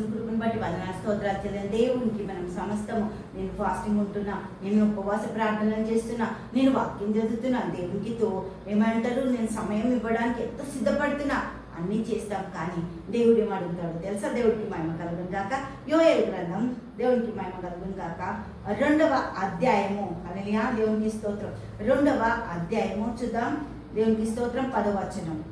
ఇచ్చిన కృపను బట్టి వందన స్తోత్రాలు దేవునికి మనం సమస్తము. నేను ఫాస్టింగ్ ఉంటున్నా నేను ఉపవాస ప్రార్థనలు చేస్తున్నా నేను వాక్యం చదువుతున్నా దేవునికితో ఏమంటారు? నేను సమయం ఇవ్వడానికి ఎంతో సిద్ధపడుతున్నా అన్నీ చేస్తాం. కానీ దేవుడు ఏమడుగుతాడు తెలుసా? దేవుడికి మహిమ కలుగును యో యోయల్ గ్రంథం దేవునికి మహిమ కలుగును కాక రెండవ అధ్యాయము. అనలియా దేవునికి స్తోత్రం. రెండవ అధ్యాయము చూద్దాం. దేవునికి స్తోత్రం పదవచనం.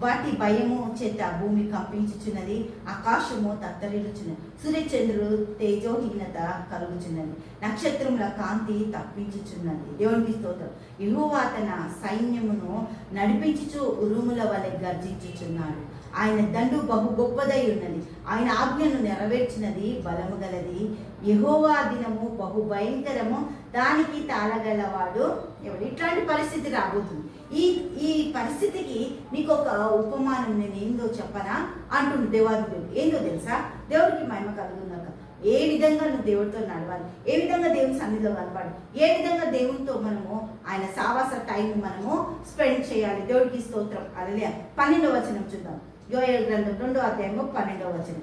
వాటి భయము చేత భూమి కంపించుచున్నది ఆకాశము తత్తరిల్లుచున్నది సూర్యచంద్రుడు తేజోహీనత కలుగుచున్నది నక్షత్రముల కాంతి తప్పించుచున్నది. దేవునికి స్తోత్రం. యెహోవా తన సైన్యమును నడిపించుచు ఉరుముల వలె గర్జించుచున్నాడు. ఆయన దండు బహు గొప్పదై ఉన్నది. ఆయన ఆజ్ఞను నెరవేర్చినది బలము గలది. యహోవా దినము బహు భయంకరము. దానికి తాళగలవాడు ఎవడు? ఇట్లాంటి పరిస్థితి రాబోతుంది. ఈ ఈ పరిస్థితికి నీకు ఒక ఉపమానం నేను ఏందో చెప్పనా? అంటుండు దేవాదుడు ఏందో తెలుసా? దేవుడికి మహిమ కలుగుందాక ఏ విధంగా నువ్వు దేవుడితో నడవాలి? ఏ విధంగా దేవుని సన్నిధిలో కనపడాలి? ఏ విధంగా దేవునితో మనము ఆయన సావాస టైం మనము స్పెండ్ చేయాలి? దేవుడికి స్తోత్రం. అదే పన్నెండవ వచనం చూద్దాం. యోయల్ గ్రంథం రెండో అధ్యాయము పన్నెండవ వచనం.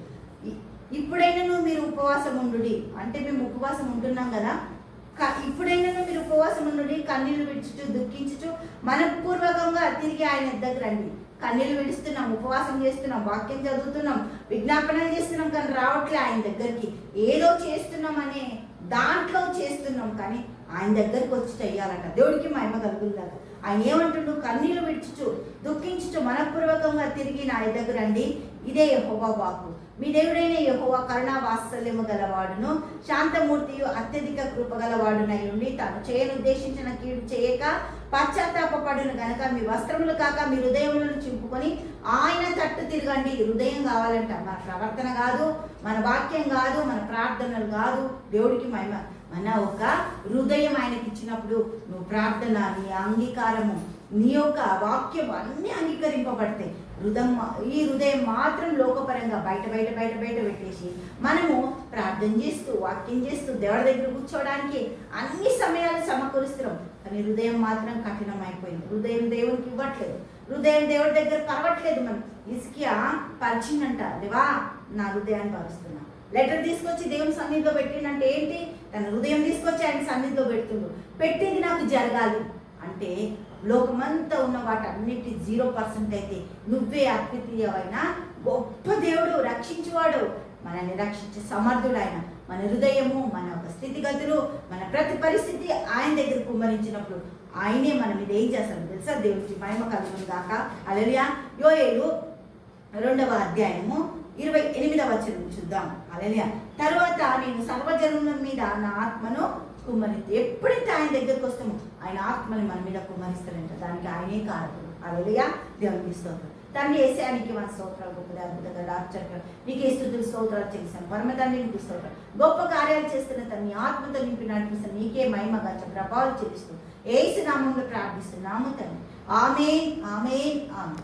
ఇప్పుడైనా నువ్వు మీరు ఉపవాసం ఉండు అంటే మేము ఉపవాసం ఉంటున్నాం కదా? ఇప్పుడైనా మీరు ఉపవాసం ఉండి కన్నీళ్ళు విడుచుచు దుఃఖించుచు మనపూర్వకంగా తిరిగి ఆయన దగ్గర రండి. కన్నీళ్ళు విడుస్తున్నాం ఉపవాసం చేస్తున్నాం వాక్యం చదువుతున్నాం విజ్ఞాపనలు చేస్తున్నాం కానీ రావట్లే ఆయన దగ్గరికి. ఏదో చేస్తున్నాం అనే దాంట్లో చేస్తున్నాం కానీ ఆయన దగ్గరికి వచ్చి చెయ్యాలట. దేవుడికి మహిమ కలుగుతుందట ఆయన ఏమంటుండు? కన్నీళ్ళు విడిచుచు దుఃఖించుచు మనపూర్వకంగా తిరిగి నా దగ్గర రండి. ఇదే యెహోవా వాక్కు. మీ దేవుడైన యహోవా కరుణా వాత్సల్యము గలవాడును శాంతమూర్తియు అత్యధిక కృప గలవాడునై ఉండి తాను చేయను ఉద్దేశించిన కీడు చేయక పశ్చాత్తాపడును గనక మీ వస్త్రములు కాక మీ హృదయములను చింపుకొని ఆయన తట్టు తిరగండి. హృదయం కావాలంట మన ప్రవర్తన కాదు మన వాక్యం కాదు మన ప్రార్థనలు కాదు. దేవుడికి మహిమ. మన ఒక హృదయం ఆయనకి ఇచ్చినప్పుడు నువ్వు ప్రార్థన నీ అంగీకారము నీ యొక్క వాక్యం అన్నీ అంగీకరింపబడతాయి. హృదయం ఈ హృదయం మాత్రం లోకపరంగా బయట బయట బయట బయట పెట్టేసి మనము ప్రార్థన చేస్తూ వాక్యం చేస్తూ దేవుడి దగ్గర కూర్చోవడానికి అన్ని సమయాలు సమకూరుస్తున్నాం. కానీ హృదయం మాత్రం కఠినమైపోయింది. హృదయం దేవునికి ఇవ్వట్లేదు. హృదయం దేవుడి దగ్గర పరవట్లేదు మనం. ఇసుకియా పరిచిందంట దేవా నా హృదయాన్ని పరుస్తున్నా. లెటర్ తీసుకొచ్చి దేవుని సన్నిధిలో పెట్టిందంటే ఏంటి? తన హృదయం తీసుకొచ్చి ఆయన సన్నిధిలో పెడుతుండు. పెట్టింది నాకు జరగాలి. అంటే లోకమంతా ఉన్న వాటన్నిటి జీరో పర్సెంట్ అయితే నువ్వే అద్వితీయమైన గొప్ప దేవుడు రక్షించువాడు. మనల్ని రక్షించే సమర్థుడు ఆయన మన హృదయము మన యొక్క స్థితిగతులు మన ప్రతి పరిస్థితి ఆయన దగ్గర కుమ్మరించినప్పుడు ఆయనే మన మీద ఏం చేస్తాడు తెలుసా? దేవుడికి మహిమ కలుగును గాక. అలలియా యోయేలు రెండవ అధ్యాయము ఇరవై ఎనిమిదవ వచనం చూద్దాం. అలలియా తర్వాత నేను సర్వజనుల మీద నా ఆత్మను కుమ్మరిస్తే ఎప్పుడైతే ఆయన దగ్గరికి వస్తామో ఆయన ఆత్మని మన మీద కుమ్మరిస్తారంట దానికి ఆయనే కారకుడు. అలలియా దేవునికి స్తోత్రం. తండ్రి ఏసానికి మన స్తోత్రాలు గొప్ప అద్భుతంగా ఆశ్చర్యం నీకు ఏ స్థుతులు స్తోత్రాలు చేశాను పరమదాన్ని నీకు స్తోత్రం. గొప్ప కార్యాలు చేస్తున్న తన్ని ఆత్మతో నింపి నడిపిస్తాను నీకే మహిమ గచ్చ ప్రభావాలు చెల్లిస్తూ ఏసు నామంలో ప్రార్థిస్తున్నాము తండ్రి. ఆమె ఆమె ఆమె